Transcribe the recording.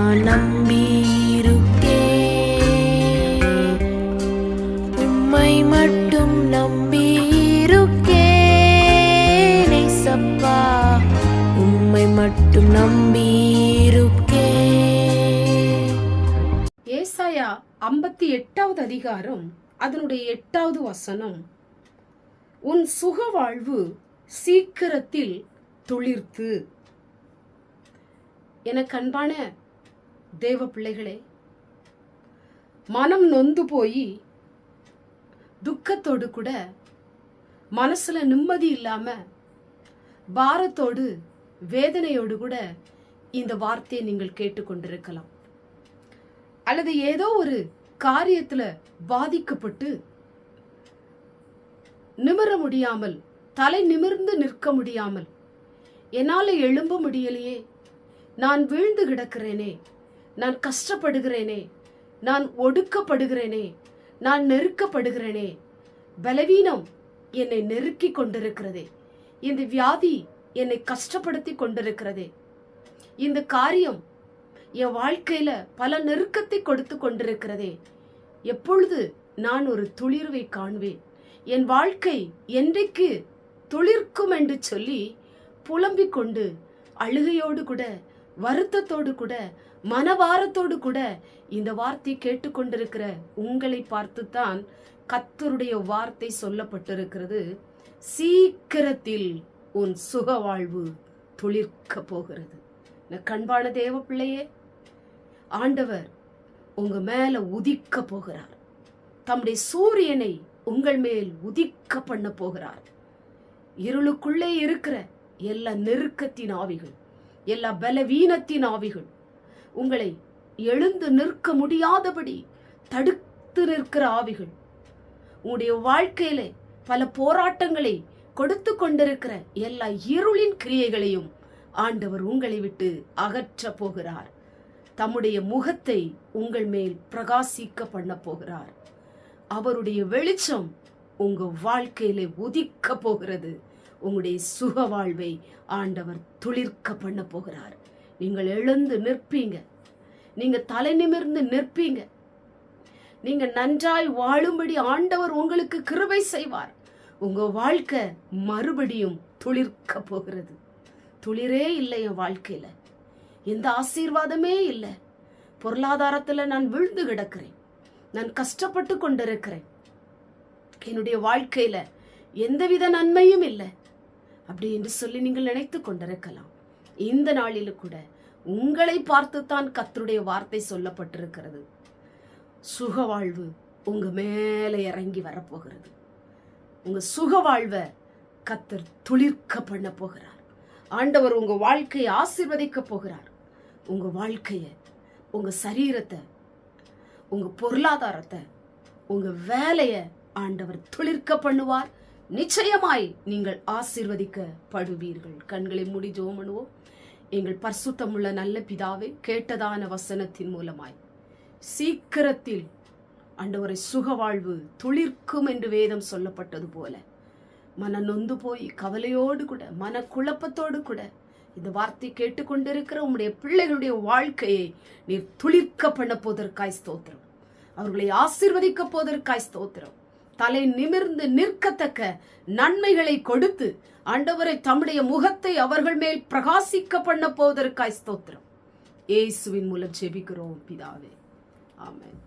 நான் உம்மை மட்டும் நம்பியிருக்கே. சப்பா உம்மை மட்டும் ஏசாயா ஐம்பத்தி எட்டாவது அதிகாரம் அதனுடைய எட்டாவது வசனம். உன் சுக வாழ்வு சீக்கிரத்தில் துளிர்த்து. எனக்கு அன்பான தேவ பிள்ளைகளே மனம் நொந்து போய் துக்கத்தோடு கூட மனசுல நிம்மதி இல்லாம பாரத்தோடு வேதனையோடு கூட இந்த வார்த்தையை நீங்கள் கேட்டுக்கொண்டிருக்கலாம். அல்லது ஏதோ ஒரு காரியத்துல பாதிக்கப்பட்டு நிமிர முடியாமல் தலை நிமிர்ந்து நிற்க முடியாமல் என்னால் எழும்ப முடியலையே நான் வீழ்ந்து கிடக்கிறேனே நான் கஷ்டப்படுகிறேனே. நான் ஒடுக்கப்படுகிறேனே. நான் நெருக்கப்படுகிறேனே. பலவீனம் என்னை நெருக்கி கொண்டிருக்கிறதே. இந்த வியாதி என்னை கஷ்டப்படுத்தி கொண்டிருக்கிறதே. இந்த காரியம் என் வாழ்க்கையில பல நெருக்கத்தை கொடுத்து கொண்டிருக்கிறதே. எப்பொழுது நான் ஒரு துளிர்வை காண்பேன். என் வாழ்க்கை என்றைக்கு துளிர்க்கும் என்று சொல்லி புலம்பிக் கொண்டு அழுகையோடு கூட வருத்தத்தோடு கூட மனவாரத்தோடு கூட இந்த வார்த்தை கேட்டுக்கொண்டிருக்கிற உங்களை பார்த்துத்தான் கத்தருடைய வார்த்தை சொல்லப்பட்டிருக்கிறது. சீக்கிரத்தில் உன் சுக வாழ்வு துளிர்க்க போகிறது கண்பான தேவ பிள்ளையே ஆண்டவர் உங்க மேல உதிக்க போகிறார். தம்முடைய சூரியனை உங்கள் மேல் உதிக்க பண்ண போகிறார். இருளுக்குள்ளே இருக்கிற எல்லா நெருக்கத்தின் ஆவிகள் எல்லா பலவீனத்தின் ஆவிகள் உங்களை எழுந்து நிற்க முடியாதபடி தடுத்து நிற்கிற ஆவிகள். உங்களுடைய வாழ்க்கையில பல போராட்டங்களை கொடுத்து கொண்டிருக்கிற எல்லா இருளின் கிரியைகளையும் ஆண்டவர் உங்களை விட்டு அகற்ற போகிறார். தம்முடைய முகத்தை உங்கள் மேல் பிரகாசிக்க பண்ண போகிறார். அவருடைய வெளிச்சம் உங்க வாழ்க்கையிலே உதிக்க போகிறது. உங்களுடைய சுக வாழ்வை ஆண்டவர் துளிர்க்க பண்ண போகிறார். நீங்கள் எழுந்து நிற்பீங்க. நீங்க தலை நிமிர்ந்து நிற்பீங்க. நீங்க நன்றாய் வாழும்படி ஆண்டவர் உங்களுக்கு கிருபை செய்வார். உங்க வாழ்க்கை மறுபடியும் துளிர்க்க போகிறது. துளிரே இல்லை என் வாழ்க்கையில. எந்த ஆசீர்வாதமே இல்லை. பொருளாதாரத்துல நான் விழுந்து கிடக்கிறேன். நான் கஷ்டப்பட்டு கொண்டிருக்கிறேன். என்னுடைய வாழ்க்கையில எந்தவித நன்மையும் இல்லை. அப்படி என்று சொல்லி நீங்கள் நினைத்து கொண்டிருக்கலாம். இந்த நாளில கூட உங்களை பார்த்துத்தான் கத்தருடைய வார்த்தை சொல்லப்பட்டிருக்கிறது. சுக வாழ்வு உங்க மேல இறங்கி வரப்போகிறது. உங்க சுக வாழ்வை கத்தர் துளிர்க்க பண்ண போகிறார். ஆண்டவர் உங்க வாழ்க்கையை ஆசிர்வதிக்க போகிறார். உங்க வாழ்க்கைய உங்க சரீரத்தை உங்க பொருளாதாரத்தை உங்க வேலைய ஆண்டவர் துளிர்க்க பண்ணுவார். நிச்சயமாய் நீங்கள் ஆசீர்வதிக்கப்படுவீர்கள். கண்களை மூடி ஜோமனுவோம் எங்கள் பர்சுத்தமுள்ள நல்ல பிதாவை கேட்டதான வசனத்தின் மூலமாய். சீக்கிரத்தில் அண்டவரை சுகவாழ்வு துளிர்க்கும் என்று வேதம் சொல்லப்பட்டது போல. மன நொந்து போய் கவலையோடு கூட மன குழப்பத்தோடு கூட இந்த வார்த்தை கேட்டுக்கொண்டிருக்கிற உம்முடைய பிள்ளைகளுடைய வாழ்க்கையை நீர் துளிர்க்க பண்ண போதற்காய் ஸ்தோத்திரம். அவர்களை ஆசீர்வதிக்க போதற்காய் ஸ்தோத்திரம். தலை நிமிர்ந்து நிற்கத்தக்க நன்மைகளை கொடுத்து ஆண்டவரை தம்முடைய முகத்தை அவர்கள் மேல் பிரகாசிக்க பண்ண போவதற்காய் ஸ்தோத்திரம். இயேசுவின் மூலம் ஜெபிக்கிறோம் பிதாவே. ஆமேன்.